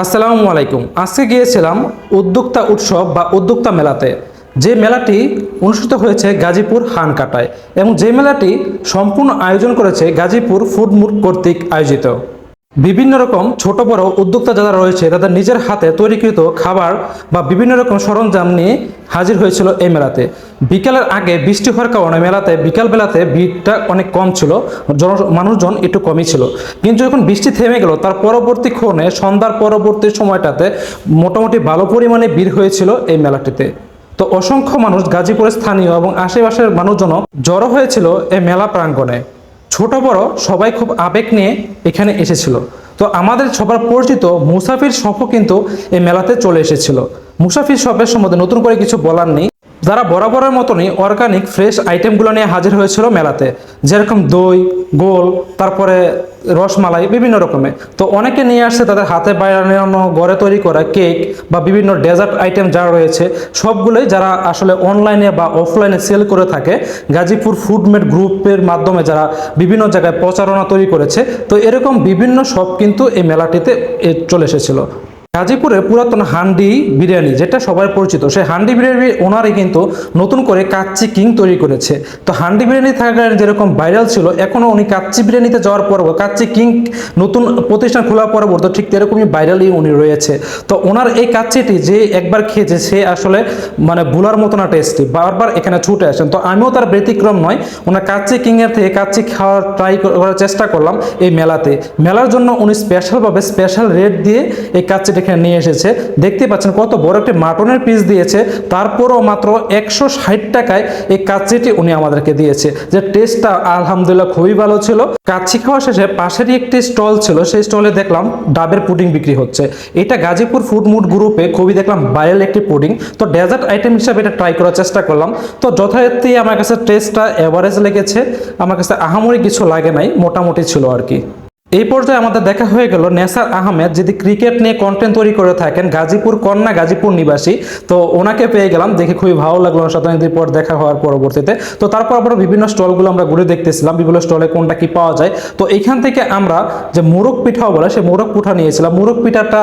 আসসালামু আলাইকুম। আজকে গিয়েছিলাম উদ্যোক্তা উৎসব বা উদ্যোক্তা মেলাতে। যে মেলাটি অনুষ্ঠিত হয়েছে গাজীপুর হানকাটায় এবং যে মেলাটি সম্পূর্ণ আয়োজন করেছে গাজীপুর ফুড মুড কর্তৃক আয়োজিত। বিভিন্ন রকম ছোট বড় উদ্যোক্তা যারা রয়েছে, তাদের নিজের হাতে তৈরিকৃত খাবার বা বিভিন্ন রকম সরঞ্জাম নিয়ে হাজির হয়েছিল এই মেলাতে। বিকালের আগে বৃষ্টি হওয়ার কারণে মেলাতে বিকাল বেলাতে ভিড়টা অনেক কম ছিল, জন মানুষজন একটু কমই ছিল। কিন্তু যখন বৃষ্টি থেমে গেল, তার পরবর্তী ক্ষণে সন্ধ্যার পরবর্তী সময়টাতে মোটামুটি ভালো পরিমাণে ভিড় হয়েছিল এই মেলাটিতে। তো অসংখ্য মানুষ গাজীপুরের স্থানীয় এবং আশেপাশের মানুষজনও জড়ো হয়েছিল এই মেলা প্রাঙ্গণে। ছোট বড় সবাই খুব আবেগ নিয়ে এখানে এসেছিল। তো আমাদের সবার পরিচিত মুসাফির শপও কিন্তু এই মেলাতে চলে এসেছিল। মুসাফির শপের সম্বন্ধে নতুন করে কিছু বলার নেই। যারা বরাবরের মতনই অর্গানিক ফ্রেশ আইটেমগুলো নিয়ে হাজির হয়েছিল মেলাতে। যেরকম দই, গোল, তারপরে রসমালাই, বিভিন্ন রকমের তো অনেকে নিয়ে আসছে তাদের হাতে বানানো, ঘরে তৈরি করা কেক বা বিভিন্ন ডেজার্ট আইটেম যা রয়েছে, সবগুলোই যারা আসলে অনলাইনে বা অফলাইনে সেল করে থাকে, গাজীপুর ফুডমেড গ্রুপের মাধ্যমে যারা বিভিন্ন জায়গায় প্রচারণা তৈরি করেছে, তো এরকম বিভিন্ন সব কিন্তু এই মেলাটিতে চলে এসেছিল। গাজীপুরের পুরাতন হান্ডি বিরিয়ানি, যেটা সবাই পরিচিত। সেই হান্ডি বিরিয়ানি ওনারই কিন্তু নতুন করে কাচ্চি কিং তৈরি করেছে। তো হান্ডি বিরিয়ানি থাকার যেরকম ভাইরাল ছিল এখনও উনি কাচ্চি বিরিয়ানিতে যাওয়ার পর, কাচ্চি কিং নতুন প্রতিষ্ঠান খোলার পরবর্তী ঠিক এরকমই ভাইরালই উনি রয়েছে। তো ওনার এই কাচ্চিটি যে একবার খেয়েছে, সে আসলে মানে ভুলার মতো না টেস্টি বারবার এখানে ছুটে আসেন। তো আমিও তার ব্যতিক্রম নয়, ওনার কাচ্চি কিংয়ের থেকে কাচ্চি খাওয়ার ট্রাই করার চেষ্টা করলাম এই মেলাতে। মেলার জন্য উনি স্পেশালভাবে স্পেশাল রেট দিয়ে এই কাচ্চিটা এখানে নিয়ে এসেছে। দেখতে পাচ্ছেন কত বড় একটি মাটনের পিস দিয়েছে। তারপরও মাত্র একশো ষাট টাকায় এই কাচ্চিটি উনি আমাদেরকে দিয়েছে। যে টেস্টটা আলহামদুলিল্লাহ খুবই ভালো ছিল। কাচ্চি খাওয়া শেষে পাশেরই একটি স্টল ছিল। সেই স্টলে দেখলাম ডাবের পুডিং বিক্রি হচ্ছে। এটা গাজীপুর ফুড মুড গ্রুপে খুবই দেখলাম ভাইরাল একটি পুডিং তো ডেজার্ট আইটেম হিসাবে এটা ট্রাই করার চেষ্টা করলাম। তো যথারীতি আমার কাছে টেস্টটা এভারেজ লেগেছে। আমার কাছে আহামরি কিছু লাগে নাই। মোটামুটি ছিল আর কি। এই পর্যায়ে আমাদের দেখা হয়ে গেল নেসার আহমেদ যদি ক্রিকেট নিয়ে কন্টেন্ট তৈরি করে থাকেন, গাজীপুর কন্যা, গাজীপুর নিবাসী। তো ওনাকে পেয়ে গেলাম, দেখে খুবই ভালো লাগল সাথে পর দেখা হওয়ার পরবর্তীতে। তো তারপর আবার বিভিন্ন স্টলগুলো আমরা ঘুরে দেখতেছিলাম, বিভিন্ন স্টলে কোনটা কি পাওয়া যায়। তো এখান থেকে আমরা যে মোরগ পিঠাও বলে, সেই মোরগ পিঠা নিয়েছিলাম। মোরগ পিঠাটা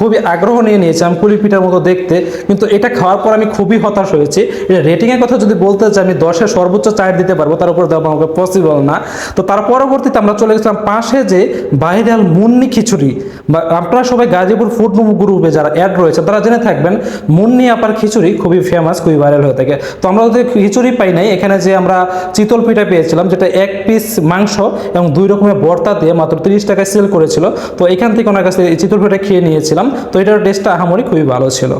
খুবই আগ্রহ নিয়ে নিয়েছিলাম, কুলি পিঠার মতো দেখতে। কিন্তু এটা খাওয়ার পর আমি খুবই হতাশ হয়েছি। এটা রেটিংয়ের কথা যদি বলতে চাই, আমি দশের সর্বোচ্চ চার দিতে পারব, তার উপর দেওয়া আমাকে পসিবল না। তো তার পরবর্তীতে আমরা চলে গেছিলাম পাশে যে ভাইরাল মুন্নি খিচুড়ি বা আপনারা সবাই গাজীপুর ফুড গ্রুপে যারা অ্যাড রয়েছে, তারা জেনে থাকবেন, মুন্নি আপার খিচুড়ি খুবই ফেমাস খুবই ভাইরাল হয়ে থাকে। তো আমরা ওদের খিচুড়ি পাই নাই, এখানে যে আমরা চিতল পিঠা পেয়েছিলাম, যেটা এক পিস মাংস এবং দুই রকমের বর্তা দিয়ে মাত্র তিরিশ টাকায় সেল করেছিল। তো এখান থেকে ওনার কাছে চিতল পিঠা খেয়ে নিয়েছিলাম। তো এটার টেস্টটা আহামরি খুবই ভালো ছিল।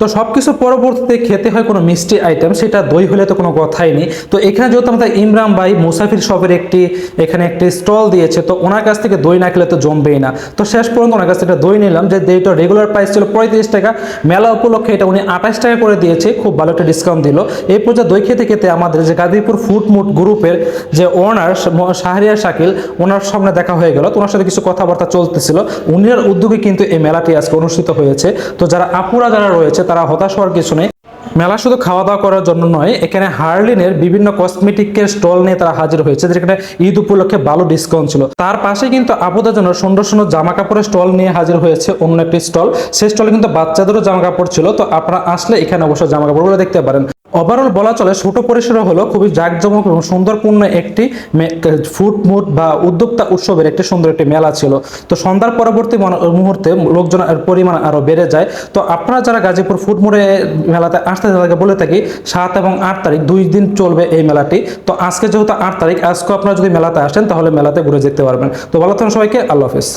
তো সব কিছু পরবর্তীতে খেতে হয় কোনো মিষ্টি আইটেম সেটা দই হলে তো কোনো কথাই নেই। তো এখানে যেহেতু আমাদের ইমরান ভাই মুসাফির শপের একটি, এখানে একটি স্টল দিয়েছে, তো ওনার কাছ থেকে দই না খেলে তো জমবেই না। তো শেষ পর্যন্ত ওনার কাছ থেকে দই নিলাম, যে দইটা রেগুলার প্রাইস ছিল পঁয়ত্রিশ টাকা। মেলা উপলক্ষে এটা উনি আঠাশ টাকা করে দিয়েছে, খুব ভালো একটা ডিসকাউন্ট দিল। এই পর্যায়ে দই খেতে খেতে আমাদের যে গাজীপুর ফুড মুড গ্রুপের যে ওনার শাহরিয়া শাকিল, ওনার সামনে দেখা হয়ে গেল। তো ওনার সাথে কিছু কথাবার্তা চলতেছিল। উনির উদ্যোগে কিন্তু এই মেলাটি আজকে অনুষ্ঠিত হয়েছে। তো যারা আপুরা যারা রয়েছে তারা হতাশ হওয়ার কিছু নেই। মেলা শুধু খাওয়া দাওয়া করার জন্য নয়, এখানে হার্লিনের বিভিন্ন কসমেটিকের স্টল নিয়ে তারা হাজির হয়েছে, যেখানে ঈদ উপলক্ষে ভালো ডিসকাউন্ট ছিল। তার পাশে কিন্তু আপুদের জন্য সুন্দর সুন্দর জামা কাপড়ের স্টল নিয়ে হাজির হয়েছে অন্য একটি স্টল। সেই স্টলে কিন্তু বাচ্চাদেরও জামা কাপড় ছিল, তো আপনারা আসলে এখানে অবশ্যই জামা কাপড়গুলো দেখতে পারেন। ওভারঅল বলা চলে, ছোট পরিসরে হলো খুবই জাঁকজমক এবং সুন্দরপূর্ণ একটি ফুড মুড বা উদ্যোক্তা উৎসবের একটি সুন্দর একটি মেলা ছিল। তো সন্ধ্যার পরবর্তী মুহূর্তে লোকজনের পরিমাণ আরও বেড়ে যায়। তো আপনারা যারা গাজীপুর ফুড মুডে মেলাতে আসতে তাদেরকে বলে থাকি, সাত এবং আট তারিখ দুই দিন চলবে এই মেলাটি। তো আজকে যেহেতু আট তারিখ আজকে আপনারা যদি মেলাতে আসেন তাহলে মেলাতে ঘুরে যেতে পারবেন। তো ভালো থাকুন সবাইকে, আল্লাহ হাফেজ।